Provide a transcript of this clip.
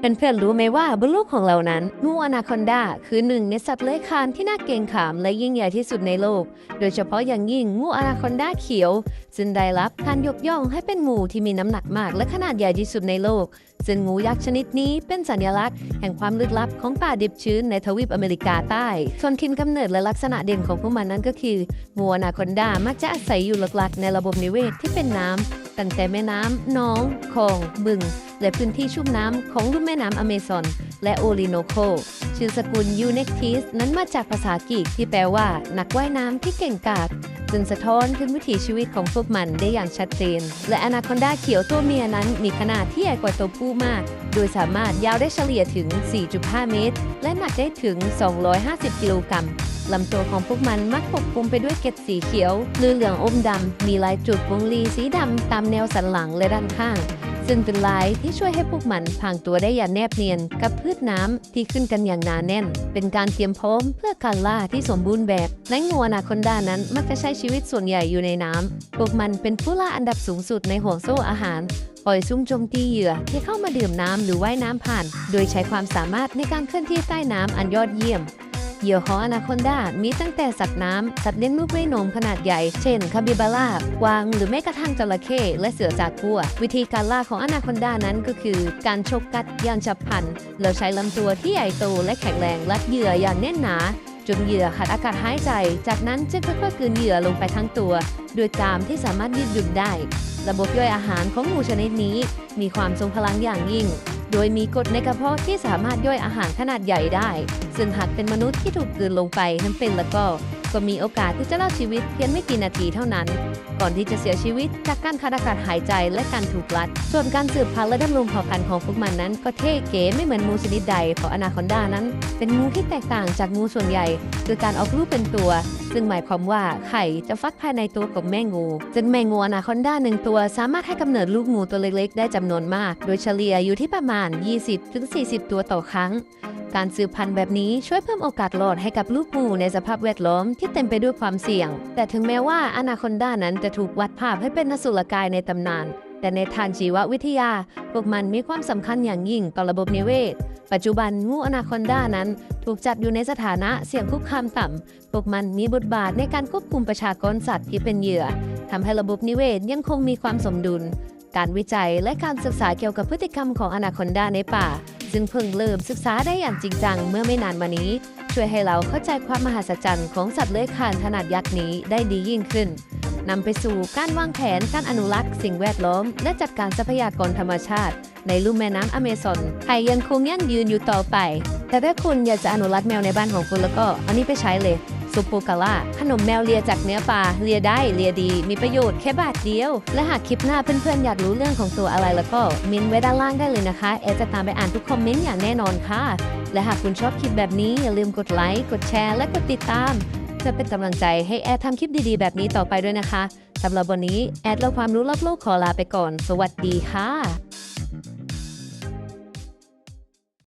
เป็นเพื่อนๆรู้ไหมว่าบนโลกของเรานั้นงูอนาคอนดาคือหนึ่งในสัตว์เลื้อยคลานที่น่าเกรงขามและยิ่งใหญ่ที่สุดในโลก โดยเฉพาะอย่างยิ่งงูอนาคอนดาเขียวซึ่งได้รับการยกย่องให้เป็นงูที่มีน้ำหนักมากและขนาดใหญ่ที่สุดในโลก ซึ่งงูยักษ์ชนิดนี้เป็นสัญลักษณ์แห่งความลึกลับของป่าดิบชื้นในทวีปอเมริกาใต้ ส่วนถิ่นกำเนิดและลักษณะเด่นของพวกมันนั้นก็คืองูอนาคอนดามักจะอาศัยอยู่หลักๆ ในระบบนิเวศที่เป็นน้ำตั้งแต่แม่น้ำหน้องคลองบึง และพื้นที่ชุ่มน้ำของลุ่มแม่น้ำอเมซอนและโอริโนโค ชื่อสกุลยูเน c ทิสนั้นมาจากภาษากรีกที่แปลว่า นักว่ายน้ำที่เก่งกาจซึ่งสะท้อนถึงวิถีชีวิตของพวกมันได้อย่างชัดเจน และอนาคอนดาเขียวตัวเมียนั้นมีขนาดที่ใหญ่กว่าตัวผู้มาก โดยสามารถยาวได้เฉลี่ยถึง 4.5 เมตร และหนักได้ถึง 250 กิโลกรัมลำตัวของพวกมันมักปกคลุมไปด้วยเกล็ดสีเขียวหรือเหลืองอมดำ มีลายจุดวงรีสีดำตามแนวสันหลังและด้านข้าง ซึ่งเป็นลายที่ช่วยให้พวกมันพางตัวได้อย่างแนบเนียนกับพืชน้ำที่ขึ้นกันอย่างหนาแน่น เป็นการเตรียมพร้อมเพื่อการล่าที่สมบูรณ์แบบและงูอนาคอนดานั้นมักจะใช้ชีวิตส่วนใหญ่อยู่ในน้ำพวกมันเป็นผู้ล่าอันดับสูงสุดในห่วงโซ่อาหารปล่อยซุ่มโจมตีเหยื่อที่เข้ามาดื่มน้ำหรือว่ายน้ำผ่าน โดยใช้ความสามารถในการเคลื่อนที่ใต้น้ำอันยอดเยี่ยม เหยื่อของอนาคอนดา มีตั้งแต่สัตว์น้ำ สัตว์เลี้ยงลูกด้วยนมขนาดใหญ่ เช่น คาบิบาร่า กวาง หรือแม้กระทั่งจระเข้และเสือจากกัว วิธีการล่าของอนาคอนดานั้นก็คือ การฉกกัดอย่างฉับพลันแล้วใช้ลำตัวที่ใหญ่โตและแข็งแรงรัดเหยื่ออย่างแน่นหนาจนเหยื่อขาดอากาศหายใจ จากนั้นจึงค่อยๆกลืนเหยื่อลงไปทั้งตัว โดยกรามที่สามารถยืดหยุ่นได้ ระบบย่อยอาหารของงูชนิดนี้ มีความทรงพลังอย่างยิ่ง โดยมีกรดในกระเพาะที่สามารถย่อยอาหารขนาดใหญ่ได้ ซึ่งหากเป็นมนุษย์ที่ถูกกลืนลงไปทั้งเป็นแล้วก็ ก็มีโอกาสที่จะรอดชีวิตเพียงไม่กี่นาทีเท่านั้น ก่อนที่จะเสียชีวิตจากการขาดอากาศหายใจและการถูกรัด ส่วนการสืบพันธุ์และดำรงเผ่าพันธุ์ของพวกมันนั้น ก็เท่เก๋ไม่เหมือนงูชนิดใดเพราะอนาคอนดานั้น เป็นงูที่แตกต่างจากงูส่วนใหญ่คือการออกลูกเป็นตัว ซึ่งหมายความว่าไข่จะฟักภายในตัวของแม่งูซึ่งแม่งูอนาคอนดาหนึ่งตัว สามารถให้กำเนิดลูกงูตัวเล็กๆ ได้จำนวนมาก โดยเฉลี่ยอยู่ที่ประมาณ 20-40 ตัวต่อครั้ง การสืบพันธุ์แบบนี้ช่วยเพิ่มโอกาสรอดให้กับลูกงูในสภาพแวดล้อมที่เต็มไปด้วยความเสี่ยง แต่ถึงแม้ว่าอนาคอนดานั้นจะถูกวัดภาพให้เป็นนสุลกายในตำนาน แต่ในทางชีววิทยา พวกมันมีความสำคัญอย่างยิ่งต่อระบบนิเวศ ปัจจุบันงูอนาคอนดานั้น ถูกจัดอยู่ในสถานะเสี่ยงคุกคามต่ำ พวกมันมีบทบาทในการควบคุมประชากรสัตว์ที่เป็นเหยื่อทำให้ระบบนิเวศยังคงมีความสมดุล การวิจัยและการศึกษาเกี่ยวกับพฤติกรรมของอนาคอนดาในป่า ซึ่งเพิ่งเริ่มศึกษาได้อย่างจริงจังเมื่อไม่นานมานี้ ช่วยให้เราเข้าใจความมหัศจรรย์ของสัตว์เลื้อยคลานขนาดยักษ์นี้ได้ดียิ่งขึ้นนำไปสู่การวางแผนการอนุรักษ์สิ่งแวดล้อม และจัดการทรัพยากรธรรมชาติ ในลุ่มแม่น้ำอเมซอนให้ยังคงยั่งยืนอยู่ต่อไป แต่ถ้าคุณอยากจะอนุรักษ์แมวในบ้านของคุณแล้วก็เอานี้ไปใช้เลย ซุปโปกาล่าขนมแมวเลียจากเนื้อปลาเลียได้เลียดี มีประโยชน์แค่บาทเดียว และหากคลิปหน้าเพื่อนๆ อยากรู้เรื่องของตัวอะไรแล้วก็มินไว้ด้านล่างได้เลยนะคะ แอดจะตามไปอ่านทุกคอมเมนต์อย่างแน่นอนค่ะ และหากคุณชอบคลิปแบบนี้อย่าลืมกดไลค์กดแชร์และกดติดตาม จะเป็นกำลังใจให้แอดทำคลิปดีๆ แบบนี้ต่อไปด้วยนะคะสำหรับวันนี้แอดและความรู้รอบโลกขอลาไปก่อน สวัสดีค่ะ